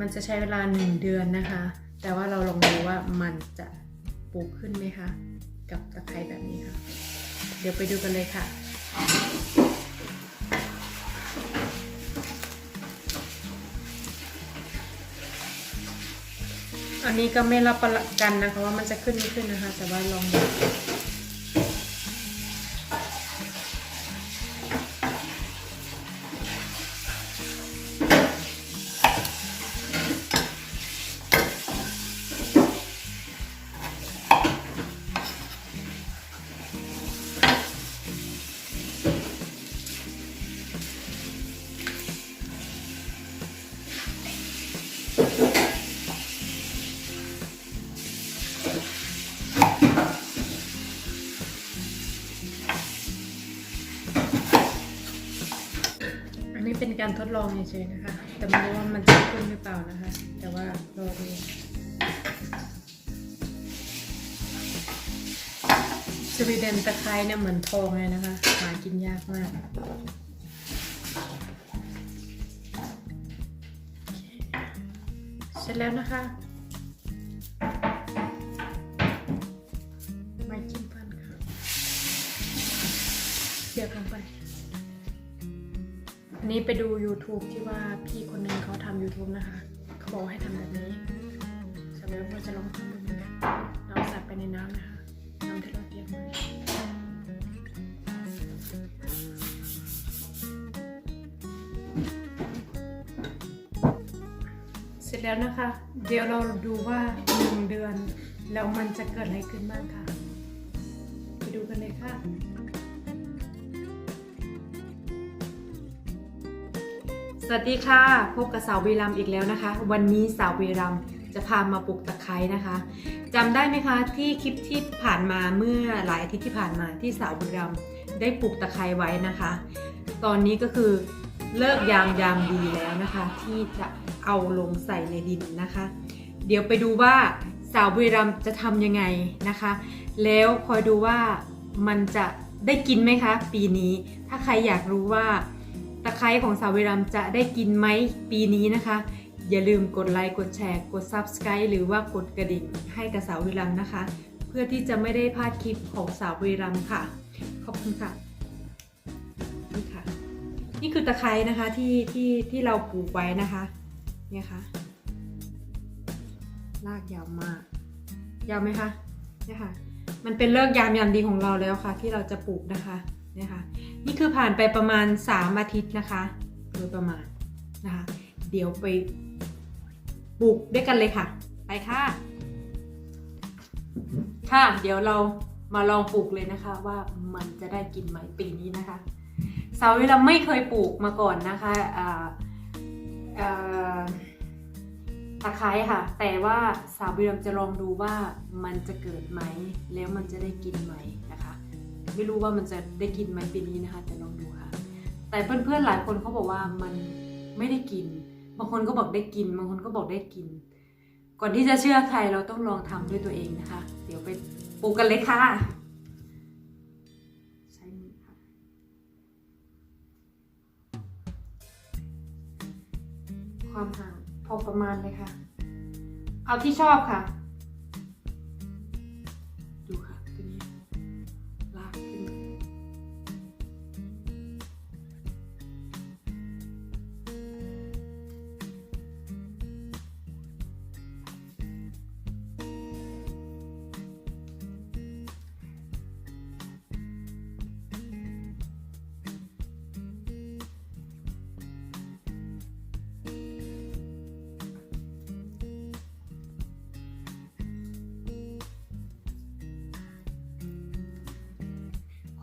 มันจะใช้เวลาหนึ่งเดือนนะคะ แต่ว่าเราลองดูว่ามันจะปลูกขึ้นไหมคะ กับตะไคร้แบบนี้ค่ะ เดี๋ยวไปดูกันเลยค่ะอันนี้ก็ไม่รับประกันนะคะว่ามันจะขึ้นไม่ขึ้นนะคะ แต่ว่าลองดู อันนี้เป็นการทดลองเฉยๆนะคะ แต่ไม่รู้ว่ามันจะขึ้นหรือเปล่านะคะ แต่ว่ารอดูสวีเดนตะไคร้เนี่ยเหมือนทองเลยนะคะ หากินยากมาก ร็จแล้วนะคะไม่จิ้มฟันค่ะเสียวลงไปอันนี้ไปดู YouTube ที่ว่าพี่คนหนึ่งเขาทำ YouTube นะคะ เขาบอกให้ทำแบบนี้สำหรับเราจะลองทำดู ร็จแล้วนะคะ เดี๋ยวเราดูว่าหนึ่งเดือนแล้วมันจะเกิดอะไรขึ้นบ้างค่ะ ไปดูกันเลยค่ะ สวัสดีค่ะ พบกับสาววีรัมอีกแล้วนะคะ วันนี้สาววีรัมจะพามาปลูกตะไคร้นะคะจำได้ไหมคะที่คลิปที่ผ่านมาเมื่อหลายอาทิตย์ที่ผ่านมาที่สาววีรัมได้ปลูกตะไคร้ไว้นะคะ ตอนนี้ก็คือเลิกยามยามดีแล้วนะคะ ที่จะ เอาลงใส่ในดินนะคะ เดี๋ยวไปดูว่าสาวบุรีรัมจะทำยังไงนะคะ แล้วคอยดูว่ามันจะได้กินไหมคะ ปีนี้ ถ้าใครอยากรู้ว่าตะไคร้ของสาวบุรีรัมจะได้กินไหมปีนี้นะคะ อย่าลืมกดไลค์กดแชร์ กด Subscribe หรือว่ากดกระดิ่งให้กับสาวบุรีรัมนะคะ เพื่อที่จะไม่ได้พลาดคลิปของสาวบุรีรัมค่ะ ขอบคุณค่ะนี่ค่ะ นี่คือตะไคร้นะคะที่ที่ที่เราปลูกไว้นะคะ เนี่ยค่ะลากยาวมาก ยาวไหมคะเนี่ยค่ะ มันเป็นเลิกยามยามดีของเราแล้วค่ะ ที่เราจะปลูกนะคะเนี่ยค่ะ นี่คือผ่านไปประมาณ 3 อาทิตย์นะคะ โดยประมาณนะคะ เดี๋ยวไปปลูกด้วยกันเลยค่ะ ไปค่ะ ค่ะ เดี๋ยวเรามาลองปลูกเลยนะคะว่ามันจะได้กินไหมปีนี้นะคะเสาววิลาไม่เคยปลูกมาก่อนนะคะอ่าอ่า ตะไคร้ค่ะ แต่ว่าสาววิลามจะลองดูว่ามันจะเกิดไหม แล้วมันจะได้กินไหมนะคะ ไม่รู้ว่ามันจะได้กินไหมปีนี้นะคะ แต่ลองดูค่ะ แต่เพื่อนๆหลายคนเขาบอกว่ามันไม่ได้กิน บางคนก็บอกได้กิน บางคนก็บอกได้กิน ก่อนที่จะเชื่อใครเราต้องลองทำด้วยตัวเองนะคะ เดี๋ยวไปปลูกกันเลยค่ะ ความห่างพอประมาณเลยค่ะ เอาที่ชอบค่ะ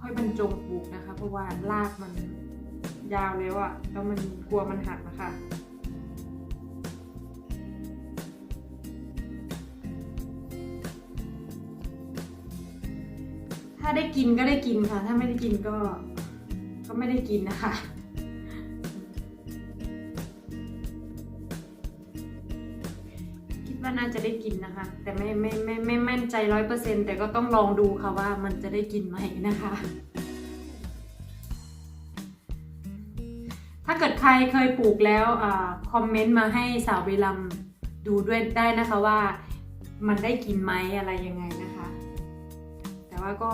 ค่อยบรรจงปลูกนะคะ เพราะว่ารากมันยาวแล้วอะแล้วมันกลัวมันหักนะคะถ้าได้กินก็ได้กินค่ะ ถ้าไม่ได้กินก็ ก็ไม่ได้กินนะคะ ว่าน่าจะได้กินนะคะ แต่ไม่ไม่ไม่ไม่ไม่นใจร้อยเปอร์เซ็นแต่ก็ต้องลองดูค่ะว่ามันจะได้กินไหมนะคะ ถ้าเกิดใครเคยปลูกแล้วอคอมเมนต์มาให้สาวเวลัมดูด้วยได้นะคะว่ามันได้กินไหมอะไรยังไงนะคะ แต่ว่าก็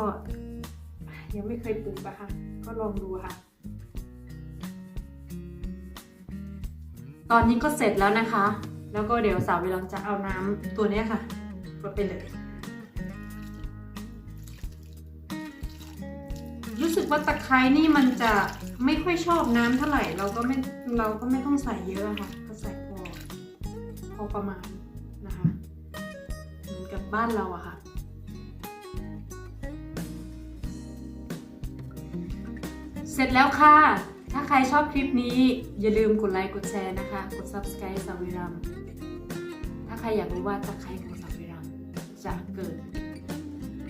ยังไม่เคยปลูกอะค่ะ ก็ลองดูค่ะ ตอนนี้ก็เสร็จแล้วนะคะ แล้วก็เดี๋ยวสาวเวลัมจะเอาน้ำตัวนี้ค่ะรดไปเลย รู้สึกว่าตะไคร้นี่มันจะไม่ค่อยชอบน้ำเท่าไหร่ เราก็ไม่เราก็ไม่ต้องใส่เยอะค่ะ ก็ใส่พอพอประมาณนะคะเหมือนกับบ้านเราอะค่ะเสร็จแล้วค่ะ ถ้าใครชอบคลิปนี้อย่าลืมกดไลค์กดแชร์นะคะ กด subscribe สาวิรัมถ้าใครอยากรู้ว่าตะไคร้ของสาวิรัมจะเกิด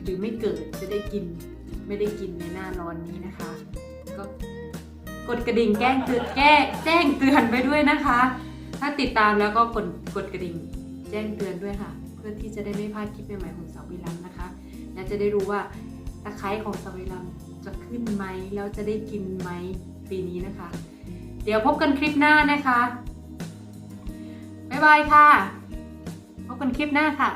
หรือไม่เกิดจะได้กินไม่ได้กินในหน้าร้อนนี้นะคะ ก็กดกระดิ่งแจ้งเตือนแก้แจ้งเตือนไปด้วยนะคะ ถ้าติดตามแล้วก็กดกดกระดิ่งแจ้งเตือนด้วยค่ะ เพื่อที่จะได้ไม่พลาดคลิปใหม่ๆของสาววิลัมนะคะ และจะได้รู้ว่าตะไคร้ของสาววิลัมจะขึ้นไหมแล้วจะได้กินไหม ปีนี้นะคะ เดี๋ยวพบกันคลิปหน้านะคะ บ๊ายบายค่ะ พบกันคลิปหน้าค่ะ